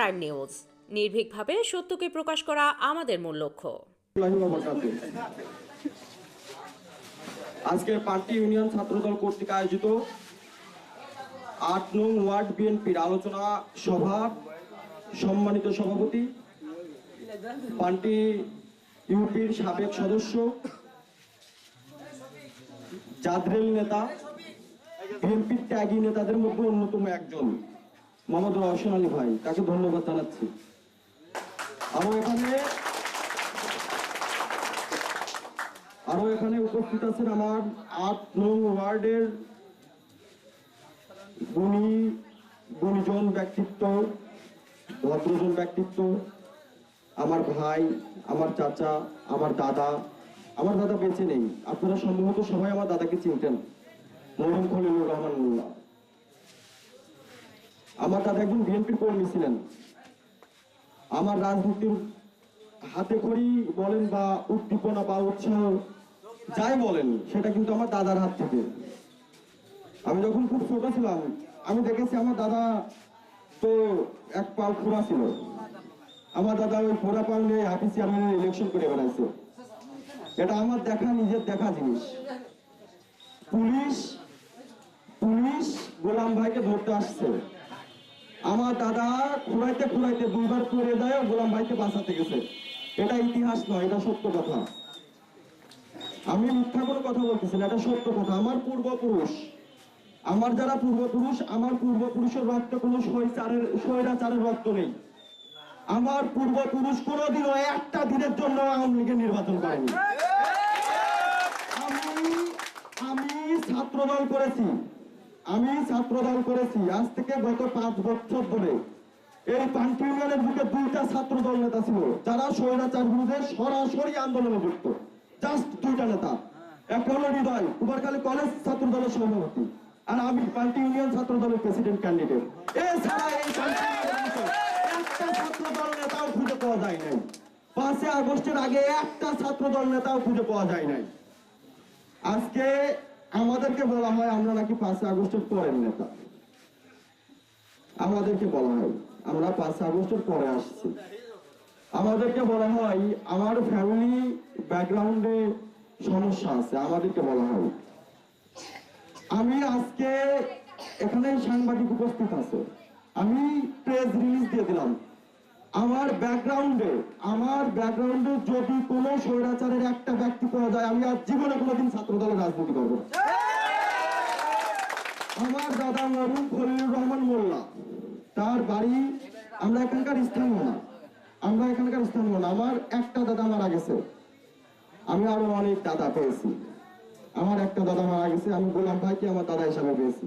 Prime news নির্ভীকভাবে সত্যকে প্রকাশ করা আমাদের মূল লক্ষ্য। আজকে পার্টি ইউনিয়ন ছাত্রদল কর্তৃক আয়োজিত আট নং ওয়ার্ড বিএনপির আলোচনা সভা সম্মানিত সভাপতি পার্টি ইউপির সাবেক সদস্য জাদরেল নেতা, বিএনপির ত্যাগী নেতাদের মধ্যে অন্যতম একজন। মোহাম্মদ রহসন আলী ভাই, তাকে ধন্যবাদ জানাচ্ছি। আরও এখানে আরও এখানে উপস্থিত আছেন আমার আট নং ওয়ার্ডের গুণী, গুণীজন ব্যক্তিত্ব, ভদ্রজন ব্যক্তিত্ব, আমার ভাই, আমার চাচা, আমার দাদা। আমার দাদা বেঁচে নেই। আপনারা সম্ভবত সবাই আমার দাদাকে চিনতেন। মরহুম খলিলুর রহমান মোল্লা। আমার দাদা একজন বিএনপির কর্মী ছিলেন। আমার রাজনীতির হাতে খড়ি বলেন বা উদ্দীপনা বা উৎসাহ যাই বলেন, সেটা কিন্তু আমার দাদার হাত থেকে। আমি যখন খুব ছোট ছিলাম, আমি দেখেছি আমার দাদা তো এক পাও খোড়া ছিল। আমার দাদা ওই খোড়া পাও নিয়ে হাফিজ চেয়ারম্যানের ইলেকশন করে বেড়াইছে। এটা আমার দেখা, নিজের দেখা জিনিস। পুলিশ পুলিশ গোলাম ভাইকে ধরতে আসছে। আমার দাদা খুঁড়াইতে খুঁড়াইতে দুইবার করে দেয় গোলাম ভাইকে বাঁচাতে গেছে। এটা ইতিহাস নয়, এটা সত্য কথা। আমি মিথ্যা করে কথা বলতেছি না, এটা সত্য কথা। আমার পূর্বপুরুষ, আমার যারা পূর্বপুরুষ, আমার পূর্বপুরুষের রক্ত কোনো স্বৈচারের স্বৈরাচারের রক্ত নেই। আমার পূর্বপুরুষ কোনোদিনও একটা দিনের জন্য আওয়ামী লীগের নির্বাচন করেনি। আমি ছাত্রদল করেছি। আমি ছাত্রদল করেছি। আজ থেকে গত পাঁচ বছর ধরে এই পান্টি ইউনিয়নের বুকে দুইটা ছাত্রদল নেতা ছিল, যারা স্বৈরাচার বিরুদ্ধে সরাসরি আন্দোলনে যুক্ত। জাস্ট দুইটা নেতা। এক হলো হৃদয়, কুমারখালী কলেজ ছাত্র দলের সভাপতি। আর আমি পান্টি ইউনিয়ন ছাত্র দলের প্রেসিডেন্ট ক্যান্ডিডেট এছাড়া এই একটা ছাত্র দল নেতাও খুঁজে পাওয়া যায় নাই। পাঁচে আগস্টের আগে একটা ছাত্র দল নেতাও খুঁজে পাওয়া যায় নাই। আজকে আমাদেরকে বলা হয়, আমরা নাকি পাঁচই আগস্টের পরের নেতা। আমাদেরকে বলা হয়, আমরা পাঁচই আগস্টের পরে আসছি। আমাদেরকে বলা হয়, আমার ফ্যামিলি ব্যাকগ্রাউন্ডে সমস্যা আছে, আমাদেরকে বলা হয়। আমি আজকে এখানে সাংবাদিক উপস্থিত আছে। আমি প্রেস রিলিজ দিয়ে দিলাম। আমার ব্যাকগ্রাউন্ডে আমার ব্যাকগ্রাউন্ডে যদি কোনো স্বৈরাচারের একটা ব্যক্তি পাওয়া যায়, আমি আর জীবনে কোনোদিন ছাত্র দলের রাজনীতি করব। আমার দাদা মরুম খলিলুর রহমান মোল্লা, তার বাড়ি আমরা এখানকার স্থানীয় না, আমরা এখানকার স্থানীয় না। আমার একটা দাদা মারা গেছে, আমি আরও অনেক দাদা পেয়েছি। আমার একটা দাদা মারা গেছে, আমি গোলাম ভাইকে আমার দাদা হিসাবে পেয়েছি।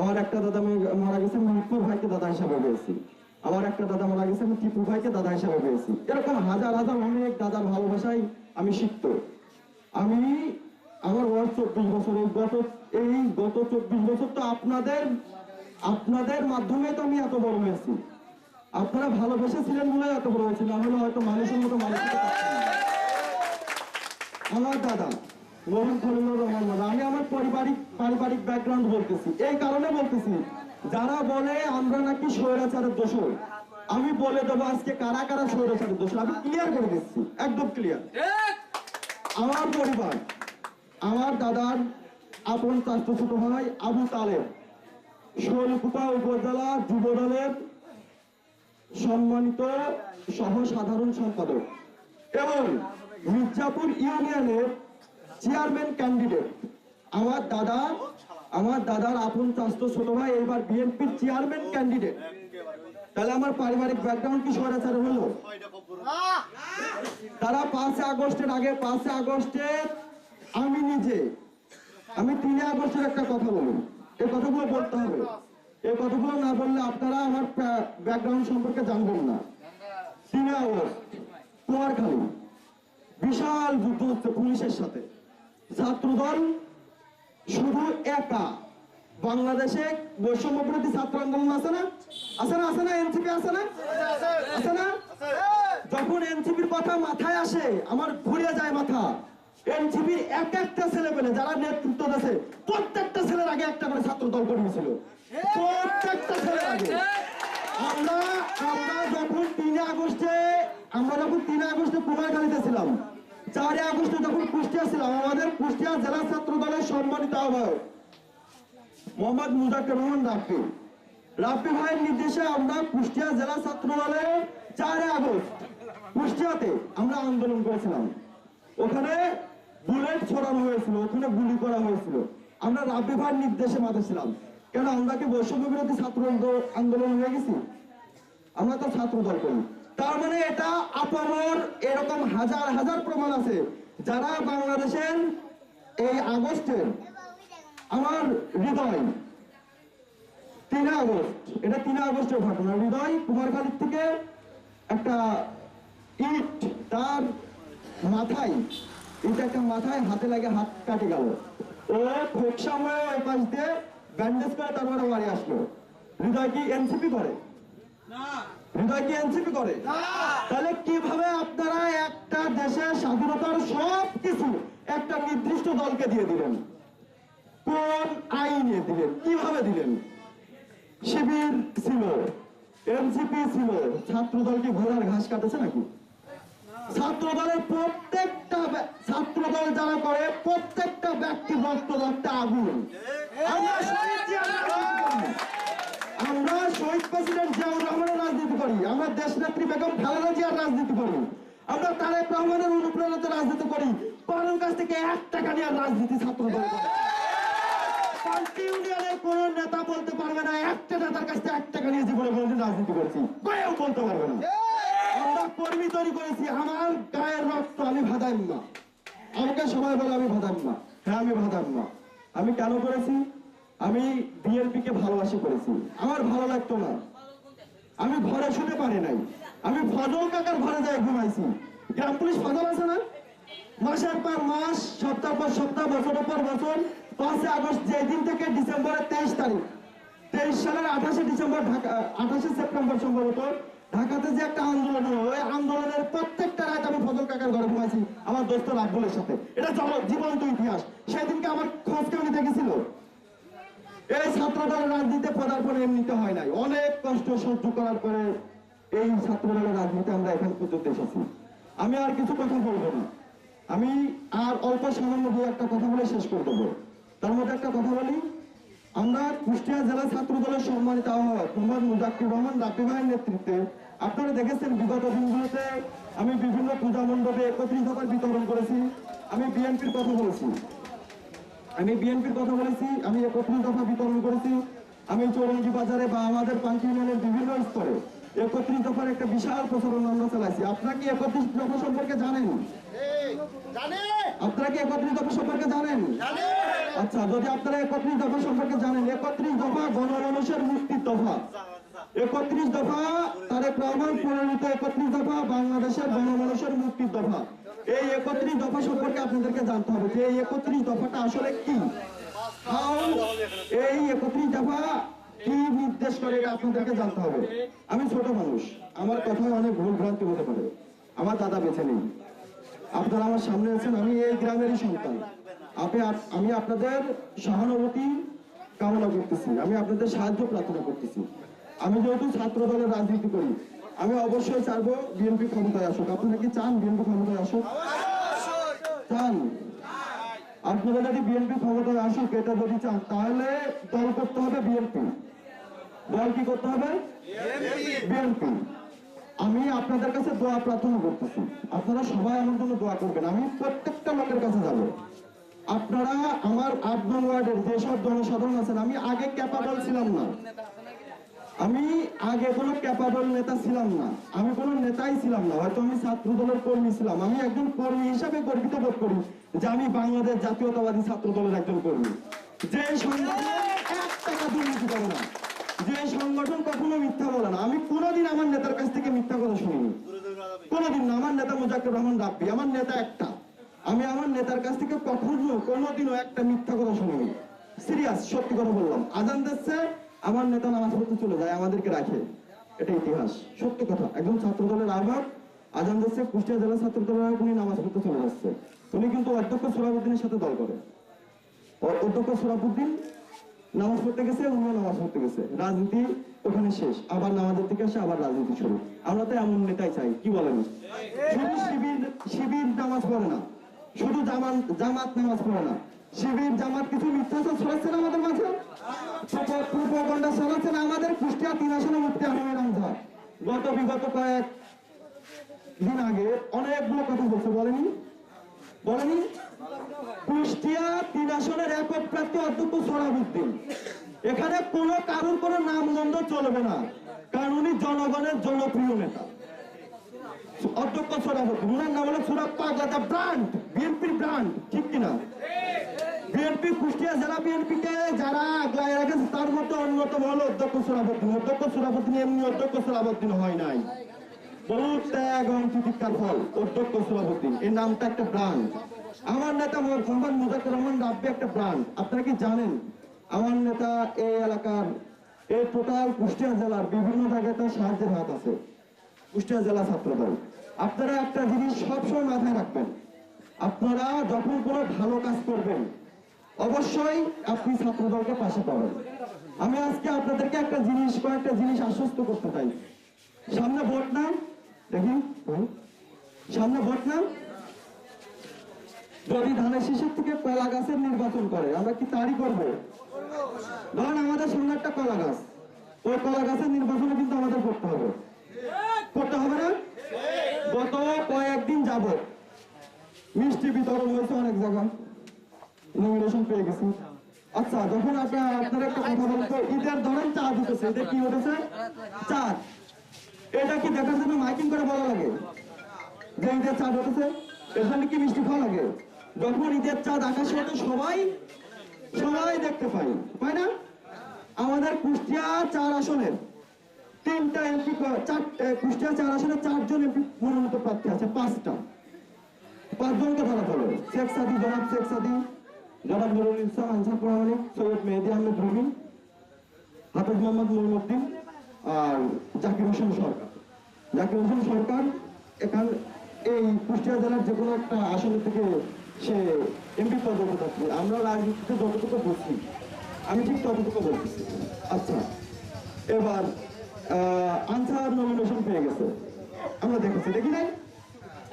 আমার একটা দাদা মারা গেছে মিরপুর ভাইকে দাদা হিসাবে পেয়েছি। আমার একটা দাদা মারা গেছে, আমি টিপু ভাইকে দাদা হিসাবে পেয়েছি। এরকম হাজার হাজার অনেক দাদার ভালোবাসাই আমি শিখতো। আমি আমার বয়স চব্বিশ বছর এই গত এই গত চব্বিশ বছর তো আপনাদের আপনাদের মাধ্যমে তো আমি এত বড় হয়েছি। আপনারা ভালোবেসেছিলেন বলে এত বড় হয়েছিল হলে হয়তো মানুষের মতো মানুষ। আমার দাদা, মোহন খলিলুর রহমান আমি আমার পারিবারিক পারিবারিক ব্যাকগ্রাউন্ড বলতেছি। এই কারণে বলতেছি যারা বলে আমরা নাকি স্বৈরাচারের দোষর আমি বলে দেবো আজকে কারা কারা স্বৈরাচারের দোষর? আমি ক্লিয়ার করে দিচ্ছি একদম ক্লিয়ার আমার পরিবার আমার দাদার আপন চাষ্ট ছোট ভাই আবু তালেব শৈলকুপা উপজেলা যুব দলের সম্মানিত সহ সাধারণ সম্পাদক এবং মির্জাপুর ইউনিয়নের চেয়ারম্যান ক্যান্ডিডেট আমার দাদা আমার দাদার আপন চাস্ত ছোট ভাই, এবার বিএনপির চেয়ারম্যান ক্যান্ডিডেট তাহলে আমার পারিবারিক ব্যাকগ্রাউন্ড কি স্বৈরাচার হলো? তারা পাঁচে আগস্টের আগে পাঁচে আগস্টে আমি নিজে, আমি তিনে আগস্টের একটা কথা বলুন। এই কথাগুলো বলতে হবে। এই কথাগুলো না বললে আপনারা আমার ব্যাকগ্রাউন্ড সম্পর্কে জানবেন না। তিনে আগস্ট কুমারখালী বিশাল যুদ্ধ হচ্ছে পুলিশের সাথে। ছাত্রদল শুধু একা। বাংলাদেশে বৈষম্য বিরোধী ছাত্র আন্দোলন আছে না? আছে না আছে না? এনসিপি আছে না? আছে না? যখন এনসিপির কথা মাথায় আসে, আমার ঘুরে যায় মাথা। এনসিপির এক একটা ছেলে পেলে যারা নেতৃত্ব দিয়েছে, প্রত্যেকটা ছেলের আগে একটা করে ছাত্র দল কর্মী ছিল প্রত্যেকটা ছেলের আগে। আমরা আমরা যখন তিন আগস্টে, আমরা যখন তিন আগস্টে কুমারখালীতে ছিলাম চারই আগস্টে যখন কুষ্টিয়া ছিলাম, আমাদের কুষ্টিয়া জেলা ছাত্র দলের সম্মানিত আহ্বায়ক মোহাম্মদ মুজাক্কের রহমান রাফি রাফি ভাইয়ের নির্দেশে আমরা কুষ্টিয়া জেলা ছাত্র দলে চারই আগস্ট কুষ্টিয়াতে আমরা আন্দোলন করেছিলাম। ওখানে বুলেট ছড়ানো হয়েছিল, ওখানে গুলি করা হয়েছিল। আমরা রাফি ভাইয়ের নির্দেশে মাঠে ছিলাম। কেন আমরা কি বৈষম্য বিরোধী ছাত্র আন্দোলন হয়ে গেছি? আমরা তো ছাত্র দল করি। তার মানে এটা আপামর এরকম হাজার হাজার প্রমাণ আছে। যারা বাংলাদেশের এই আগস্টের আমার হৃদয়, তিন আগস্ট, এটা তিন আগস্টের ঘটনা। হৃদয় কুমারখালীর থেকে একটা ইট তার মাথায় এটা একটা মাথায় হাতে লাগে হাত কাটে গেল। ও ফোকসা হয়ে ওই পাশ দিয়ে ব্যান্ডেজ করে তারপরে বাড়ি আসলো। হৃদয় কি এনসিপি করে? হৃদয় কি এনসিপি করে? তাহলে কীভাবে আপনারা একটা দেশের স্বাধীনতার সব কিছু একটা নির্দিষ্ট দলকে দিয়ে দিলেন? কোন আইনে দিলেন? কীভাবে দিলেন? শিবির ছিল এনসিপি ছিল। ছাত্র দল কি ঘোড়ার ঘাস কাটেছে নাকি? ছাত্র দলের প্রত্যেকটা ছাত্র দল যারা করে প্রত্যেকটা ব্যক্তি রক্ত রক্তে আগুন আমরা আমরা শহীদ প্রেসিডেন্ট জিয়াউর রহমানের রাজনীতি করি। আমরা দেশ নেত্রী বেগম খালেদা জিয়ার রাজনীতি করি। আমরা তারেক রহমানের অনুপ্রেরণাতে রাজনীতি করি। কারোর কাছ থেকে এক টাকা নিয়ে রাজনীতি ছাত্র তৈরি করেছি। আমার আমি আমাকে সবাই বলে আমি হ্যাঁ আমি আমি কেন করেছি? আমি বিএনপি কে ভালোবাসি করেছি। আমার ভালো লাগতো না। আমি ঘরে শুতে পারি নাই। আমি ফজল কাকার ঘরে যাই ঘুমাইছি। গ্রাম পুলিশ ফজল আছে না? মাসের পর মাস, সপ্তাহ পর সপ্তাহ, বছরের পর বছর, পাঁচই আগস্ট যে দিন থেকে ডিসেম্বরের তেইশ তারিখ, তেইশ সালের আঠাশে ডিসেম্বর ঢাকা, আঠাশে সেপ্টেম্বর সম্ভবত, ঢাকাতে যে একটা আন্দোলন হলো, ওই আন্দোলনের প্রত্যেকটা রাত আমি ফজল কাকার ঘরে ঘুমাইছি, আমার দোস্ত রাব্বুলের সাথে। এটা জীবন্ত ইতিহাস। সেদিনকে আমার খোঁজ কেউ নিতে পদার্পণ এমনিতে হয় নাই। অনেক কষ্ট সহ্য করার পরে এই ছাত্র দলের রাজনীতি আমরা পর্যন্ত এসেছি। আমি আর কিছু কথা বলব না। আমি আর অল্প সামান্য দু একটা কথা বলে শেষ করে দেবো। তার মধ্যে একটা কথা বলি, আমরা কুষ্টিয়া জেলা ছাত্র দলের সম্মানিত আহ্বায়ক মোহাম্মদ মুজাক্কির রহমান রাফি ভাইয়ের নেতৃত্বে আপনারা দেখেছেন বিগত দিনগুলোতে আমি বিভিন্ন পূজা মণ্ডপে একত্রিশ বিতরণ করেছি। আমি বিএনপির কথা বলেছি। আমি বিএনপির কথা বলেছি, আমি একত্রিশ দফা বিতরণ করেছি। আমি চৌরঙ্গি বাজারে বা আমাদের পান্তি ইউনিয়নের বিভিন্ন স্তরে একত্রিশ দফার একটা বিশাল প্রচারণা আমরা চালাইছি। আপনারা কি একত্রিশ দফা সম্পর্কে জানেন? আপনারা কি একত্রিশ দফা সম্পর্কে জানেন? আচ্ছা যদি আপনারা একত্রিশ দফা সম্পর্কে জানেন, একত্রিশ দফা গণমানুষের মুক্তির দফা। একত্রিশ দফা তারেক রহমান প্রণীত একত্রিশ দফা বাংলাদেশের গণমানুষের মুক্তির দফা। এই একত্রিশ দফা সম্পর্কে আপনাদেরকে জানতে হবে যে এই একত্রিশ দফাটা আসলে কি? এই একত্রিশ দফা কি নির্দেশ করে এটা আপনাদেরকে জানতে হবে। আমি ছোট মানুষ, আমার কথায় অনেক ভুল ভ্রান্তি হতে পারে। আমার দাদা বেঁচে নেই। আপনারা আমার সামনে আছেন, আমি এই গ্রামেরই সন্তান। আপনি আমি আপনাদের সহানুভূতি কামনা করতেছি, আমি আপনাদের সাহায্য প্রার্থনা করতেছি। আমি যেহেতু ছাত্র দলের রাজনীতি করি আমি অবশ্যই চাইব বিএনপি ক্ষমতায় আসুক। আপনারা কি চান বিএনপি ক্ষমতায় আসুক? চান। আপনারা যদি বিএনপি ক্ষমতায় আসুক, এটা যদি চান, তাহলে দল করতে হবে বিএনপি দল কি করতে হবে? বিএনপি আমি আপনাদের কাছে দোয়া প্রার্থনা করতেছি। আপনারা সবাই আমার জন্য দোয়া করবেন। আমি প্রত্যেকটা লোকের কাছে যাব। আপনারা আমার আট নং ওয়ার্ডের যেসব জনসাধারণ আছেন, আমি আগে ক্যাপাবল ছিলাম না। আমি আগে কোনো ক্যাপাবল নেতা ছিলাম না। আমি কোনো নেতাই ছিলাম না। হয়তো আমি ছাত্র দলের কর্মী ছিলাম। আমি একজন কর্মী হিসাবে গর্বিত বোধ করি যে আমি বাংলাদেশ জাতীয়তাবাদী ছাত্র দলের একজন কর্মী। যে সংগঠন এক টাকা দুর্নীতি করে না। যে সংগঠন কখনো মিথ্যা বলে না। আমি কোনোদিন আমার নেতার কাছ থেকে মিথ্যা কথা শুনিনি। কোনোদিন না। আমার নেতা রহমান রাব্বি আমার নেতা একটা। আমি আমার নেতার কাছ থেকে কখনো কোনোদিনও একটা মিথ্যা কথা শুনিনি। সিরিয়াস সত্যি কথা বললাম। আজান দিচ্ছে। আমার নেতা নামাজ পড়তে চলে যায়, আমাদেরকে রাখে। এটা ইতিহাস, সত্য কথা। একজন ছাত্র দলের আহ্বায়ক আজান দিচ্ছে, কুষ্টিয়া জেলা ছাত্র দলের উনি নামাজ পড়তে চলে যাচ্ছে উনি কিন্তু অধ্যক্ষ সোলাবুদ্দিনের সাথে দল করে। অধ্যক্ষ সোলাবুদ্দিন নামাজ পড়তে গেছে, উনিও নামাজ পড়তে গেছে। রাজনীতি ওখানে শেষ, আবার নামাজের থেকে আসে, আবার রাজনীতি শুরু। আমরা তো এমন নেতাই চাই, কি বলেন? শুধু শিবির শিবির নামাজ পড়ে না, শুধু জামান জামাত নামাজ পড়ে না। শিবির, জামাত কিছু মিথ্যাচার ছড়াচ্ছে না আমাদের মাঝে? প্রোপাগান্ডা ছড়াচ্ছে না আমাদের? কুষ্টিয়া তিন আসনে মুক্তি আহমেদ আমজা গত বিগত কয়েক দিন আগে অনেকগুলো কথা বলছে, বলেনি? বলেনি? কুষ্টিয়া তিন আসনের একক প্রার্থী অধ্যক্ষ সোরাবুদ্দিন এখানে কোনো কারোর কোনো নাম গন্ধ চলবে না, কারণ উনি জনগণের জনপ্রিয় নেতা। অধ্যক্ষ সোরাবুদ্দিন উনার নাম হলো সোরাব পাগলা ব্রান্ড বিএনপির ব্রান্ড ঠিক কিনা? বিএনপি, কুষ্টিয়া জেলা বিএনপি কে যারা আগলায় রেখেছে, তার মধ্যে অন্যতম হলো অধ্যক্ষ সোরাবুদ্দিন অধ্যক্ষ সোরাবুদ্দিন এমনি অধ্যক্ষ সোরাবুদ্দিন হয় নাই। বহু ত্যাগ এবং ফল অধ্যক্ষ সোরাবুদ্দিন এই নামটা একটা ব্রান্ড আমার নেতা মোহাম্মদ মুজাফর রহমান রাব্বি একটা ব্রান্ড আপনারা কি জানেন? আমার নেতা এই এলাকার, এই টোটাল কুষ্টিয়া জেলার বিভিন্ন জায়গায় তার সাহায্যের হাত আছে। কুষ্টিয়া জেলা ছাত্র দল। আপনারা একটা জিনিস সবসময় মাথায় রাখবেন। আপনারা যখন কোনো ভালো কাজ করবেন অবশ্যই আপনি ছাত্র দলকে পাশে পাবেন। আমি আজকে আপনাদেরকে একটা জিনিস, কয়েকটা জিনিস আশ্বস্ত করতে চাই। সামনে ভোট না দেখি সামনে ভোট না যদি ধানের শীষের থেকে কলা গাছের নির্বাচন করে, আমরা কি তারই করব? ধরেন আমাদের সামনে একটা কলা গাছ। ওই কলা গাছের নির্বাচনে কিন্তু আমাদের করতে হবে। করতে হবে না? গত কয়েকদিন যাব মিষ্টি বিতরণ হয়েছে অনেক জায়গায়। নমিনেশন পেয়ে গেছি। আচ্ছা যখন আপনার একটা কথা বলতো ঈদের ধরেন চা দিতেছে, এটা কি উঠেছে চাঁদ এটা কি দেখার জন্য মাইকিং করে বলা লাগে? যে ঈদের চাঁদ উঠেছে এর জন্য কি মিষ্টি খাওয়া লাগে? যখন ঈদের চাঁদ আকাশে ওঠে সবাই সবাই দেখতে পাই পাই না? আমাদের কুষ্টিয়া চার আসনের তিনটা এমপি চারটে কুষ্টিয়া চার আসনে চারজন এমপি মনোনীত প্রার্থী আছে, পাঁচটা। পাঁচজনকে ধরা পড়ে। শেখ সাদি, জনাব শেখ সাদি জনাব নুরুল ইসলাম আনসার প্রামাণিক সৈয়দ মেহেদি আহমেদ রুমি, হাফিজ মোহাম্মদ মইনুদ্দিন, আর জাকির হোসেন সরকার। জাকির হোসেন সরকার এখান এই কুষ্টিয়া জেলার যে কোনো একটা আসনের থেকে সে এমপি পদে থাকবে আমরা রাজনীতিতে যতটুকু বুঝি আমি ঠিক ততটুকু বলতেছি আচ্ছা এবার আনসার নমিনেশন পেয়ে গেছে। আমরা দেখেছি, দেখি নাই?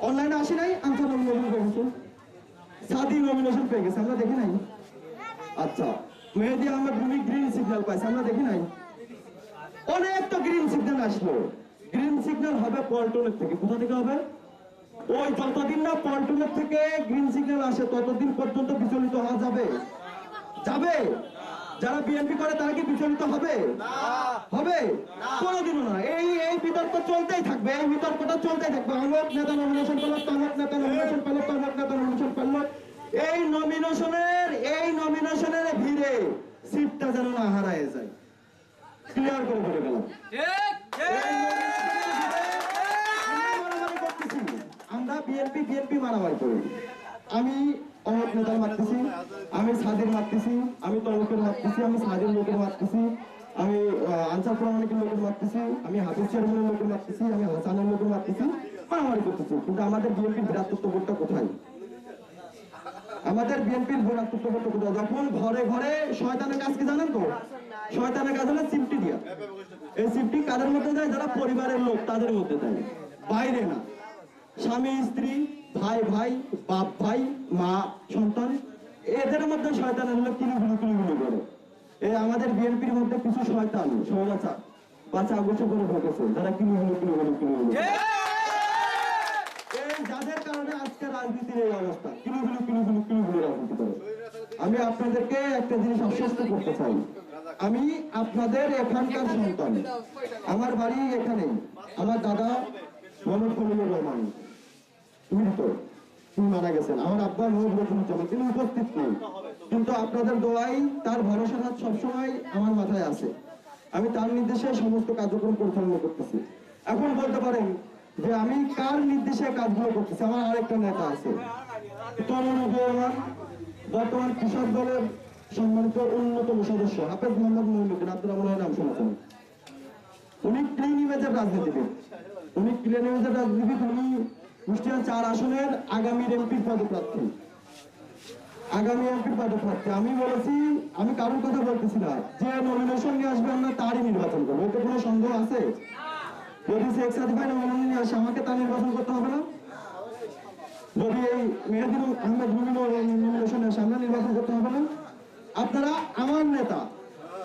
অনলাইনে আসি নাই? আনসার নমিনেশন পেয়ে গেছে। সাদি নমিনেশন পেয়ে গেছে আমরা দেখি নাই। আচ্ছা মেহেদি আহমেদ রুমি গ্রিন সিগন্যাল পাইছে আমরা দেখি নাই। অনেক তো গ্রিন সিগন্যাল আসলো। গ্রিন সিগন্যাল হবে পল্টনের থেকে। কোথা থেকে হবে? ওই যতদিন না পল্টনের থেকে গ্রিন সিগন্যাল আসে ততদিন পর্যন্ত বিচলিত হওয়া যাবে। যাবে? যারা বিএনপি করে তারা কি বিচলিত হবে? হবে? কোনোদিনও না। এই এই বিতর্ক চলতেই থাকবে এই বিতর্কটা চলতেই থাকবে। অমুক নেতা নমিনেশন পেল তমুক নেতা নমিনেশন পেল তমুক নেতা নমিনেশন পেল এই নমিনেশনের এই নমিনেশনের ভিড়ে সিটটা যেন না হারায় যায়। ক্লিয়ার করে বলে গেলাম আমরা বিএনপি বিএনপি মারামারি করি। আমি অমুক নেতার মারতেছি আমি সাদির মারতেছি আমি তমকের মারতেছি আমি সাদির লোকের মারতেছি আমি আনসার প্রামাণিকের লোকের মারতেছি আমি হাফিজ চেয়ারম্যানের লোকের মারতেছি আমি হাসানের লোকের মারতেছি মারামারি করতেছি। কিন্তু আমাদের বিএনপির ভ্রাতৃত্ববোধটা কোথায়? আমাদের বিএনপির ভ্রাতৃত্ববোধটা কোথায় যখন ঘরে ঘরে শয়তানের কাজ কি জানেন তো? শয়তানের কাজ হলো সিমটি দিয়া। এই সিমটি কাদের মধ্যে দেয়? যারা পরিবারের লোক, তাদের মধ্যে দেয়। বাইরে না। স্বামী, স্ত্রী, ভাই ভাই, বাপ, ভাই, মা, সন্তান, এদের মধ্যে শয়তানের হলো কিলুগুলো কিলুগুলো করে। এই আমাদের বিএনপির মধ্যে কিছু শয়তান সৌরাচা বাচ্চা আগোছা করে ঢুকেছে। যারা কিলুগুলো এই যাদের কারণে আজকে রাজনীতির এই অবস্থা। রাজনীতি করে। আমি আপনাদেরকে একটা জিনিস আশ্বস্ত করতে চাই। আমি আপনাদের এখানকার সন্তান। আমার বাড়ি এখানেই আমার দাদা খলিলুর রহমান তিনি মারা গেছেন। আমার তিনি উপস্থিত নেই। কিন্তু আপনাদের দোয়াই, তার ভরসার হাত সবসময় আমার মাথায় আছে। আমি তার নির্দেশে সমস্ত কার্যক্রম পরিচালনা করতেছি। এখন বলতে পারেন যে আমি কার নির্দেশে কাজগুলো করতেছি? আমার আরেকটা নেতা আছে। বর্তমান কৃষক দলের সম্মানিত অন্যতম সদস্য। হাফেজ মোহাম্মদ মহিনুদ্দিন মনে হয় নাম শুনেছেন। উনি ক্লিন ইমেজের রাজনীতিবিদ। উনি ক্লিন ইমেজের রাজনীতিবিদ, উনি কুষ্টিয়া চার আসনের আগামী এমপির পদপ্রার্থী আগামী এমপির পদপ্রার্থী আমি বলেছি, আমি কারোর কথা বলতেছি না। যে নমিনেশন নিয়ে আসবে আমরা তারই নির্বাচন করব। এতে কোনো সন্দেহ আছে? যদি শেখ সাদিফাই নমিনেশন আসে, আমাকে তার নির্বাচন করতে হবে না। যদি এই মেহেদিন আহমেদ নির্বাচন করতে হবে না। আপনারা আমার নেতা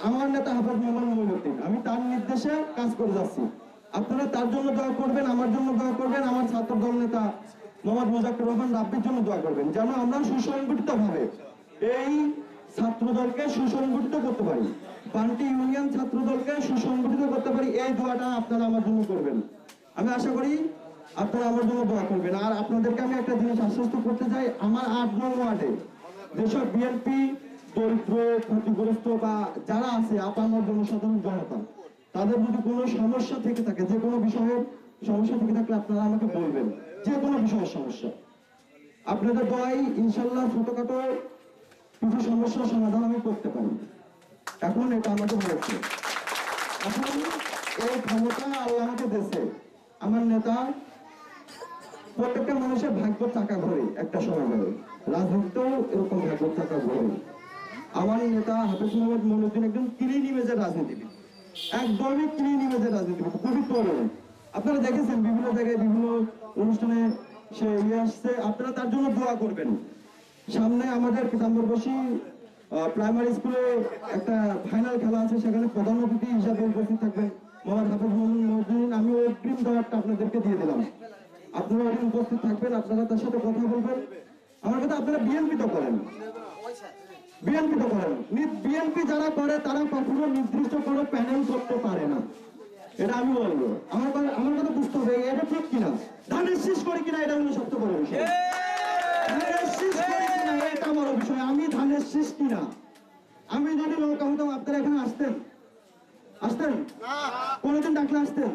আমার নেতা মোহাম্মদ আমি তার নির্দেশে কাজ করে যাচ্ছি। আপনারা তার জন্য দোয়া করবেন, আমার জন্য দোয়া করবেন, আমার ছাত্র দল নেতা মোহাম্মদ মুজাক্কর রহমান রাব্বির জন্য দোয়া করবেন, যেন আমরা সুসংগঠিত ভাবে এই ছাত্র দলকে সুসংগঠিত করতে পারি। বান্টি ইউনিয়ন ছাত্র দলকে সুসংগঠিত করতে পারি, এই দোয়াটা আপনারা আমার জন্য করবেন। আমি আশা করি আপনারা আমার জন্য দোয়া করবেন। আর আপনাদেরকে আমি একটা জিনিস আশ্বস্ত করতে চাই, আমার আট নং ওয়ার্ডে যেসব বিএনপি দরিদ্র, ক্ষতিগ্রস্ত বা যারা আছে, আপামর জনসাধারণ জনতা, তাদের যদি কোনো সমস্যা থেকে থাকে, যে কোনো বিষয়ের সমস্যা থেকে থাকলে আপনারা আমাকে বলবেন, যে কোনো বিষয়ের সমস্যা। আপনাদের দোয়াই ইনশাল্লাহ ছোটখাটো কিছু সমস্যার সমাধান আমি করতে পারি। এখন এটা আমাকে হয়েছে। এখন এই ক্ষমতা আল্লাহ আমাকে দিয়েছে। আমার নেতা, প্রত্যেকটা মানুষের ভাগ্য টাকা ঘরে একটা সময় ঘরে রাজনীতিতেও এরকম ভাগ্য টাকা ঘরে আমার নেতা হাফিজ মোহাম্মদ মনুদ্দিন একদম ক্লিন ইমেজের রাজনীতিবিদ। একদমই ক্লিন ইমেজের রাজনীতিবিদ, খুবই তরুণ আপনারা দেখেছেন বিভিন্ন জায়গায় বিভিন্ন অনুষ্ঠানে সে ইয়ে আসছে, আপনারা তার জন্য দোয়া করবেন। সামনে আমাদের পিতাম্বরবাসী প্রাইমারি স্কুলে একটা ফাইনাল খেলা আছে, সেখানে প্রধান অতিথি হিসাবে উপস্থিত থাকবেন। আমি অগ্রিম দাওয়ারটা আপনাদেরকে দিয়ে দিলাম। আপনারা ওখানে উপস্থিত থাকবেন, আপনারা তার সাথে কথা বলবেন। আমার কথা আপনারা বিএনপি তো করেন। বিএনপি তো করেন। বিএনপি যারা করে, তারা কখনো নির্দিষ্ট কোনো প্যানেল করতে পারে না। এটা আমি বলব। আমার কথা আমার কথা বুঝতে হবে, এটা ঠিক কিনা? ধানের শীষ করে কিনা, এটা হলো সবচেয়ে বড় বিষয়। ধানের শীষ করে এটা বড় বিষয়। আমি ধানের শীষ কিনা? আমি যদি নৌকা হতাম, আপনারা এখানে আসতেন। আসতেন? কোনোদিন ডাকলে আসতেন?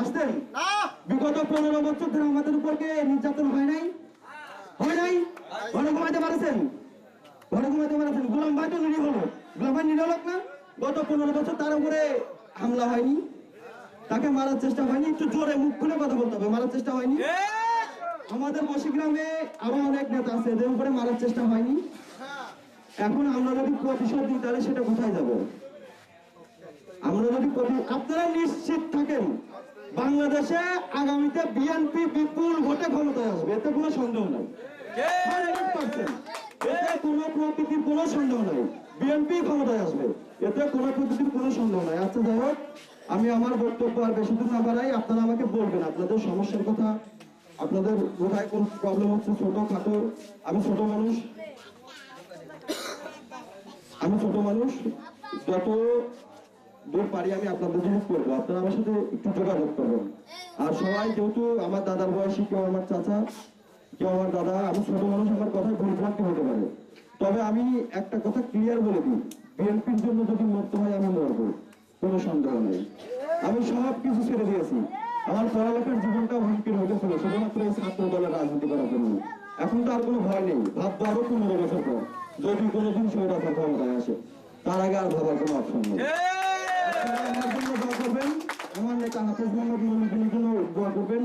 আসতেন? বিগত পনেরো বছর ধরে আমাদের উপরকে নির্যাতন হয় নাই? হয় নাই? ঘরে ঘুমাইতে পারেছেন? ঘরে ঘুমাইতে পারেছেন? গোলাম ভাই তো নিরীহ গোলাম ভাই নিরীহ না? গত পনেরো বছর তার উপরে হামলা হয়নি। তাকে মারার চেষ্টা হয়নি। একটু জোরে মুখ খুলে কথা বলতে হবে। মারার চেষ্টা হয়নি। আমাদের বসিগ্রামে আরও অনেক নেতা আছে। এদের উপরে মারার চেষ্টা হয়নি। এখন আমরা যদি প্রতিশোধ দিই, তাহলে সেটা কোথায় যাব? আমরা যদি আপনারা নিশ্চিত থাকেন বাংলাদেশে আগামীতে বিএনপি বিপুল ভোটে ক্ষমতায় আসবে এতে কোনো সন্দেহ নাই। 100% এতে কোনো প্রকৃতির কোনো সন্দেহ নাই। বিএনপি ক্ষমতায় আসবে এতে কোনো প্রকৃতির কোনো সন্দেহ নাই। আচ্ছা যাই হোক আমি আমার বক্তব্য আর বেশি দূর না বাড়াই আপনারা আমাকে বলবেন আপনাদের সমস্যার কথা। আপনাদের কোথায় কোন প্রবলেম হচ্ছে ছোট খাটো। আমি ছোট মানুষ। আমি ছোট মানুষ। যত দূর পারি আমি আপনাদের জন্য করব। আপনারা আমার সাথে একটু যোগাযোগ করবেন। আর সবাই যেহেতু আমার দাদার বয়সী, কেউ আমার চাচা, কেউ আমার দাদা, আমি ছোট মানুষ, আমার কথায় ভুলভ্রান্তি হতে পারে। তবে আমি একটা কথা ক্লিয়ার বলে দিই। বিএনপির জন্য যদি মরতে হয়, আমি মরবো। কোনো সন্দেহ নেই। আমি সব কিছু ছেড়ে দিয়েছি। আমার পড়ালেখার জীবনটা হুমকির হয়ে গেছিল শুধুমাত্র এই ছাত্র দলের রাজনীতি করার জন্য। এখন তো আর কোনো ভয় নেই। ভাববো আরও পনেরো বছর পর যদি কোনোদিন স্বৈরাচার ক্ষমতায় আসে, তার আগে আর ভাবার কোনো অপশন নেই। করবেন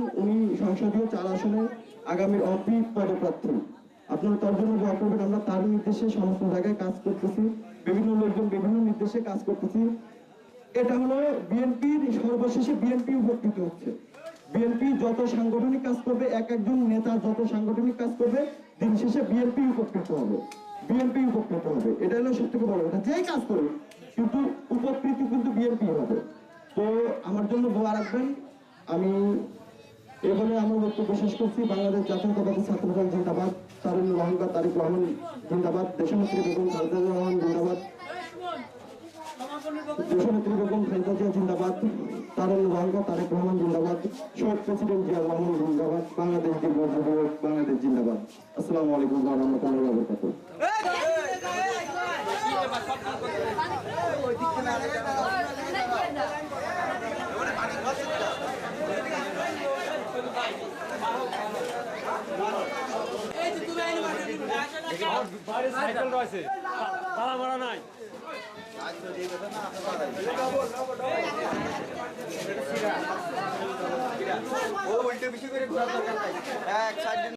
নির্দেশে সমস্ত নির্দেশে এটা হলো বিএনপির সর্বশেষে বিএনপি উপকৃত হচ্ছে বিএনপি যত সাংগঠনিক কাজ করবে এক একজন নেতা যত সাংগঠনিক কাজ করবে দিন শেষে বিএনপি উপকৃত হবে। বিএনপি উপকৃত হবে। এটা হলো সব থেকে বড় কথা। যেই কাজ করবে কিন্তু উপকৃত কিন্তু বিএনপি হবে। তো আমার জন্য দোয়া রাখবেন। আমি এখানে আমার বক্তব্য শেষ করছি। বাংলাদেশ জাতীয়তাবাদী ছাত্র দল জিন্দাবাদ তারুণ রহমান, তারিক রহমান জিন্দাবাদ, দেশনেত্রী বেগম খালেদা রহমান জিন্দাবাদ, দেশনেত্রী বেগম খালেদা জিয়া জিন্দাবাদ তারুণ রহমান, তারিক রহমান জিন্দাবাদ, শহীদ প্রেসিডেন্ট জিয়া রহমান জিন্দাবাদ, বাংলাদেশ যুবক বাংলাদেশ জিন্দাবাদ। আসসালামু আলাইকুম রাহমাতুল্লাহি বারাকাতুহু। বাইরে সাইকেল রয়েছে তালা মারা নাই ও উল্টো বেশি করে ঘোরার দরকার নাই এক সাইড